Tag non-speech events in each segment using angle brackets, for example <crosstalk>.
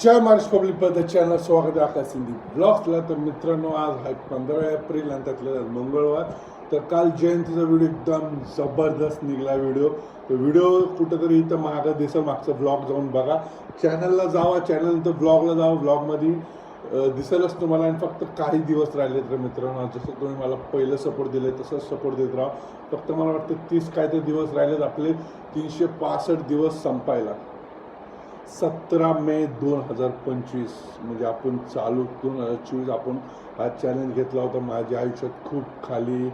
जय Maharashtra public पद्धत channel स्वागत आहे आकाश सिंधी ब्लॉग्सला तर मित्रांनो आज आहे पंधरा एप्रिल आणि त्यातलं मंगळवार तर काल जयंतीचा व्हिडिओ एकदम जबरदस्त निघाला व्हिडिओ तर व्हिडिओ कुठंतरी इथं मागं दिसं मागचं ब्लॉग जाऊन बघा चॅनलला जावा चॅनलनंतर ब्लॉगला जावा ब्लॉगमध्ये दिसेलच तुम्हाला आणि फक्त काही दिवस राहिले तर मित्रांनो जसं तुम्ही मला पहिलं सपोर्ट दिले तसंच सपोर्ट देत राहा फक्त मला वाटतं तीस काय ते दिवस राहिलेत आपले तीनशे पासष्ट दिवस संपायला सतरा मे दोन हजार पंचवीस म्हणजे आपण चालू दोन हजार चोवीस आपण हा चॅलेंज घेतला होता. माझ्या आयुष्यात खूप खाली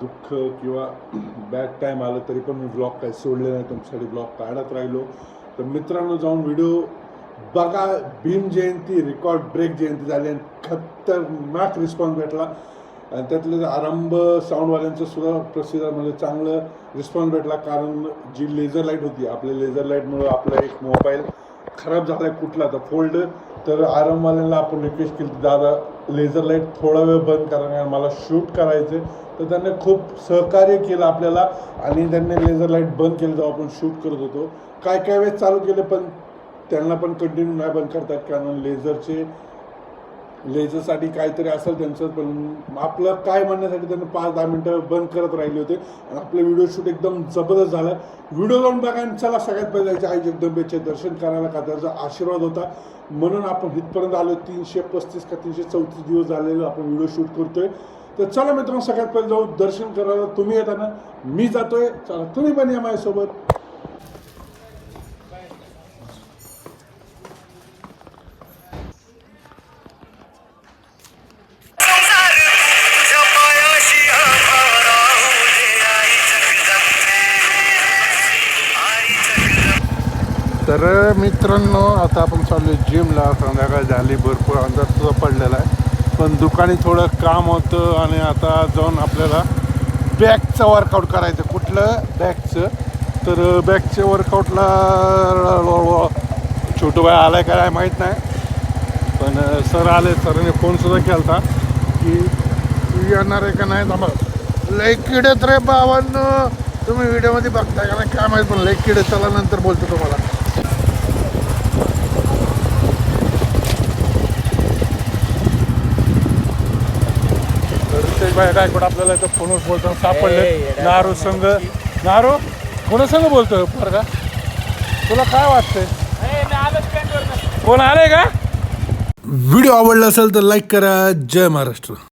दुःख किंवा <clears throat> बॅड टाईम आलं तरी पण मी ब्लॉग काही सोडले नाही. तुमच्यासाठी ब्लॉग काढत राहिलो. तर मित्रांनो जाऊन व्हिडिओ बघा. भीम जयंती रेकॉर्ड ब्रेक जयंती झाली आणि खतरनाक रिस्पॉन्स भेटला. आणि त्यातलं आरंभ साऊंडवाल्यांचं सुद्धा प्रसिद्ध म्हणजे चांगलं रिस्पॉन्स भेटला. कारण जी लेझर लाइट होती आपल्या लेझर लाईटमुळं आपला एक मोबाईल खराब झाला आहे कुठला तर फोल्ड. तर आरंभवाल्यांना आपण रिक्वेस्ट केली दादा लेझर लाइट थोडा वेळ बंद करा कारण मला शूट करायचं तर त्यांनी खूप सहकार्य केलं आपल्याला आणि त्यांनी लेझर लाइट बंद केलं जेव्हा आपण शूट करत होतो. काय काय वेळेस चालू केले पण त्यांना पण कंटिन्यू नाही बंद करतात कारण लेझरचे लेझरसाठी काहीतरी असेल त्यांचं पण आपलं काय म्हणण्यासाठी त्यांनी पाच दहा मिनटं बंद करत राहिले होते. आणि आपलं व्हिडिओ शूट एकदम जबरदस्त झालं. व्हिडिओ जाऊन बघा आणि चला सगळ्यात पहिले जायचे आई जगदंबेचे दर्शन करायला का त्याचा आशीर्वाद होता. म्हणून आपण इथपर्यंत आलो तीनशे पस्तीस का तीनशे चौतीस दिवस झालेलं आपण व्हिडिओ शूट करतोय. तर चला मित्रांनो सगळ्यात पहिले जाऊ दर्शन करायला. तुम्ही येताना मी जातोय. चला तुम्ही पण या माझ्यासोबत. तर मित्रांनो आता आपण चाललो जिमला संध्याकाळ झाली भरपूर अंदाज सुद्धा पडलेला आहे. पण दुकानी थोडं काम होतं आणि आता जाऊन आपल्याला बॅकचं वर्कआउट करायचं. कुठलं? बॅकचं तर बॅकच्या वर्कआउटला छोटू बाय आलाय काय माहीत नाही. पण सर आले. सरांनी फोनसुद्धा केला होता की तू येणार आहे का नाही? थांबा. लय किडत रे बाबांनो तुम्ही व्हिडिओमध्ये बघताय का नाही? काय माहीत पण लय किडे चला नंतर बोलतो तुम्हाला. भाई गायकवाड आपल्याला इथं फोनवर बोलताना सापडले नारू संघ नारू कोणा संघ बोलतोय बरं का तुला काय वाटतंय? कोण आलंय का? व्हिडिओ आवडला असेल तर लाईक करा. जय महाराष्ट्र.